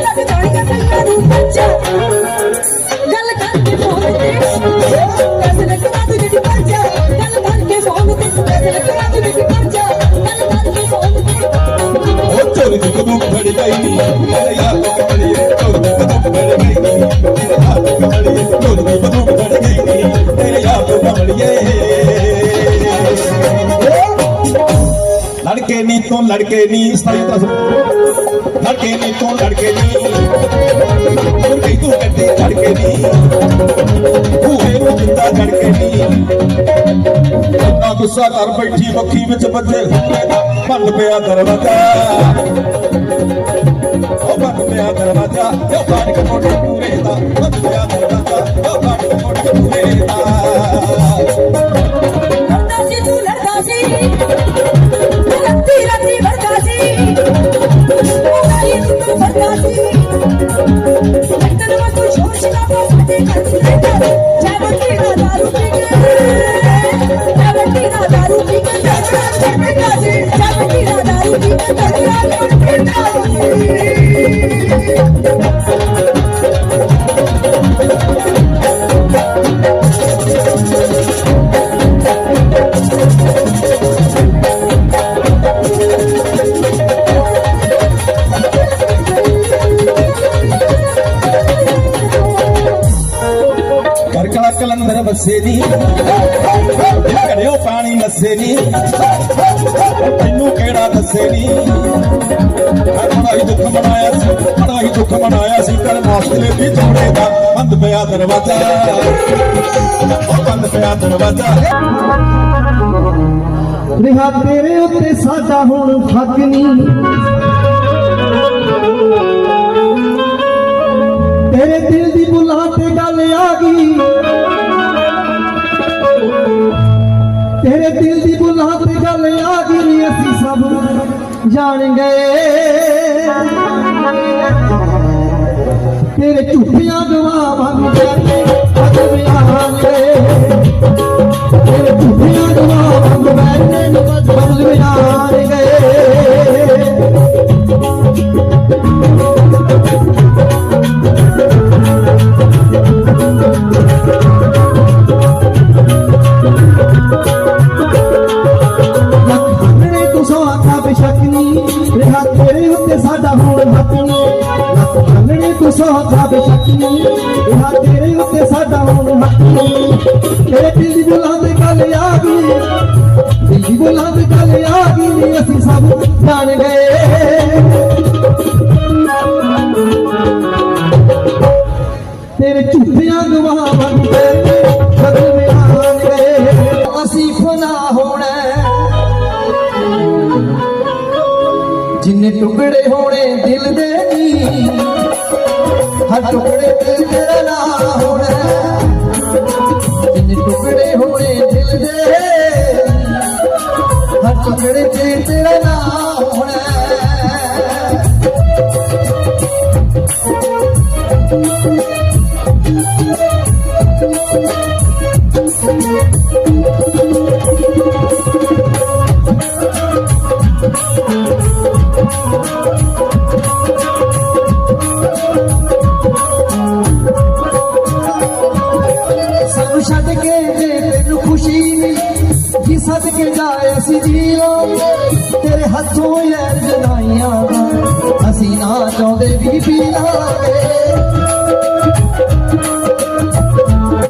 ਲੱਗ ਜਾਣੀਆਂ ਕੰਨਾਂ ਨੂੰ ਬੱਚਾ ਗੱਲ ਕਰਕੇ ਫੋਨ ਦੀ ਕਦੂ ਲੜਕੇ ਨੀ ਤੋਂ ਲੜਕੇ ਨੀ ਸਤਾਈ ਤੂੰ ਕੱਟੇ ਲੜਕੇ ਨੀ ਭੂਏ ਨੂੰ ਜਿੰਦਾ ਲੜਕੇ ਨੀ ਇੰਨਾ ਗੁੱਸਾ ਕਰ ਬੈਠੀ ਮੱਖੀ ਵਿੱਚ ਵੱਜੇ ਹੁੰਦੇ ਦਾ। ਭੰਨ ਪਿਆ ਦਰਵਾਜ਼ਾ। ਉਹ ਭੰਨ ਪਿਆ ਦਰਵਾਜ਼ਾ। ਉਹ ਬਾੜ ਕੇ ਮੋਢੇ ਪੂਰੇ ਦਾ। ਭੰਨ ਪਿਆ ਦਰਵਾਜ਼ਾ। ਉਹ ਬਾੜ ਕੇ ਮੋਢੇ ਪੂਰੇ ਦਾ। ਕਰ ਕਲੰਦਰ ਵਸੇ ਨੀ। ਕੜਿਓ ਪਾਣੀ ਨਸੇ ਨੀ। ਤੈਨੂੰ ਕਿਹੜਾ ਦੱਸੇ ਨੀ। ਬੜਾ ਹੀ ਦੁੱਖ ਮਨਾਇਆ ਸੀ ਬੜਾ ਹੀ ਦੁੱਖ ਮਨਾਇਆ ਸੀ ਕਰ ਮੌਸਲੇ ਦੀ ਜੋੜੇ ਦਾ ਬੰਦ ਪਿਆ ਦਰਵਾਜ਼ਾ। ਉਹ ਬੰਦ ਪਿਆ ਦਰਵਾਜ਼ਾ। ਰਿਹਾ ਤੇਰੇ ਉੱਤੇ ਸਾਡਾ ਹੁਣ ਹੱਕ ਨਹੀਂ ਤੇਰੇ ਦਿਲ ਦੀ ਬੁਲਾ ਤੇ ਗੱਲ ਆ ਗਈ। ਤੇਰੇ ਦਿਲ ਦੀ ਬੁਲਾ ਤੇ ਗੱਲ ਆ ਗਈ ਨੀ ਅਸੀਂ ਸਭ ਜਾਣ ਗਏ। ਤੇਰੇ ਝੂਠੀਆਂ ਗਵਾ ਤੇਰੇ ਉੱਤੇ ਸਾਡਾ ਹੁਣ ਹੱਕ ਨਹੀਂ ਮੰਗਣੇ ਤੂੰ ਸੋ ਬੇਸ਼ੱਕ ਨਹੀਂ ਰਿਹਾ ਤੇਰੇ ਉੱਤੇ ਸਾਡਾ ਹੁਣ ਹੱਕ ਨਹੀਂ ਤੇਰੇ ਦਿਲ ਦੀ ਬੁਲਾ ਤੇ ਗੱਲ ਆ ਗਈ। ਦਿਲ ਦੀ ਬੁਲਾ ਤੇ ਗੱਲ ਆ ਗਈ। ਅਸੀਂ ਸਭ ਜਾਣ ਗਏ। ਤੇਰੇ ਝੂਠਿਆਂ ਗਵਾਹ ਬਣ ਗਏ ਜਿੰਨੇ ਟੁਕੜੇ ਹੋਣੇ ਦਿਲ ਦੇ ਨੀ ਹਰ ਟੁਕੜੇ ਤੇ ਤੇਰਾ ਨਾਮ ਹੋਣਾ ਜਿੰਨੇ ਟੁਕੜੇ ਹੋਣੇ ਦਿਲ ਦੇ ਹਰ ਟੁਕੜੇ ਤੇ ਤੇਰਾ ਨਾਮ ਹੋਣਾ ਸਾਨੂੰ ਛੱਡ ਕੇ ਜੇ ਤੈਨੂੰ ਖੁਸ਼ੀ ਨਹੀਂ ਕਿ ਸਦਕੇ ਜਾਏ ਅਸੀਂ ਜੀਓ ਤੇਰੇ ਹੱਥੋਂ ਯਾਰ ਜਦਾਈਆਂ ਅਸੀਂ ਨਾ ਚਾਹੁੰਦੇ ਵੀ ਪੀਣਾ ਵੇ